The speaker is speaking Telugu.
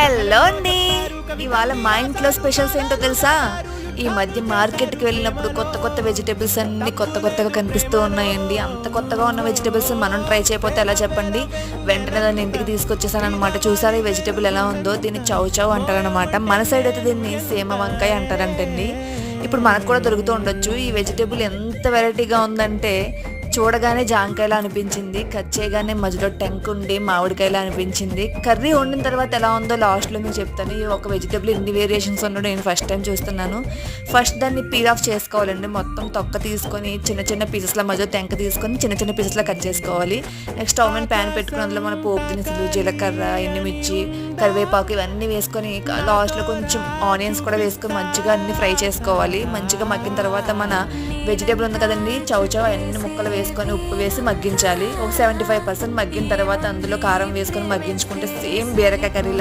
హలో అండి. ఇవాళ మా ఇంట్లో స్పెషల్స్ ఏంటో తెలుసా? ఈ మధ్య మార్కెట్కి వెళ్ళినప్పుడు కొత్త కొత్త వెజిటేబుల్స్ అన్ని కొత్త కొత్తగా కనిపిస్తూ ఉన్నాయండి. అంత కొత్తగా ఉన్న వెజిటేబుల్స్ మనం ట్రై చేయకపోతే ఎలా చెప్పండి? వెంటనే దాన్ని ఇంటికి తీసుకొచ్చేసాను అనమాట చూసారా ఈ వెజిటేబుల్ ఎలా ఉందో? దీన్ని చౌ చౌ అంటారనమాట మన సైడ్ అయితే దీన్ని సేమ వంకాయ అంటారంటండి. ఇప్పుడు మనకు కూడా దొరుకుతూ ఉండొచ్చు. ఈ వెజిటేబుల్ ఎంత వెరైటీగా ఉందంటే చూడగానే జాంకాయలా అనిపించింది కట్ చేయగానే మధ్యలో టెంక్ ఉండి మామిడికాయలా అనిపించింది. కర్రీ వండిన తర్వాత ఎలా ఉందో లాస్ట్లో మీకు చెప్తాను. ఈ ఒక వెజిటేబుల్ ఎన్ని వేరియేషన్స్ ఉండడం నేను ఫస్ట్ టైం చూస్తున్నాను. ఫస్ట్ దాన్ని పీల్ ఆఫ్ చేసుకోవాలండి. మొత్తం తొక్క తీసుకొని చిన్న చిన్న పీసెస్ల మధ్య టెంక తీసుకొని చిన్న చిన్న పీసెస్లో కట్ చేసుకోవాలి. నెక్స్ట్ స్టవ్ మీద ప్యాన్ పెట్టుకుని అందులో మన పోపు దినుసులు జీలకర్ర ఎండుమిర్చి కరివేపాకు ఇవన్నీ వేసుకొని లాస్ట్లో కొంచెం ఆనియన్స్ కూడా వేసుకొని మంచిగా అన్ని ఫ్రై చేసుకోవాలి. మంచిగా మగ్గిన తర్వాత మన వెజిటేబుల్ ఉంది కదండి. చౌ చౌ అన్ని ముక్కలు వేసుకొని ఉప్పు వేసి మగ్గించాలి. ఒక సెవెంటీ ఫైవ్ పర్సెంట్ మగ్గిన తర్వాత అందులో కారం వేసుకొని మగ్గించుకుంటే సేమ్ బీరకాయ కర్రీలా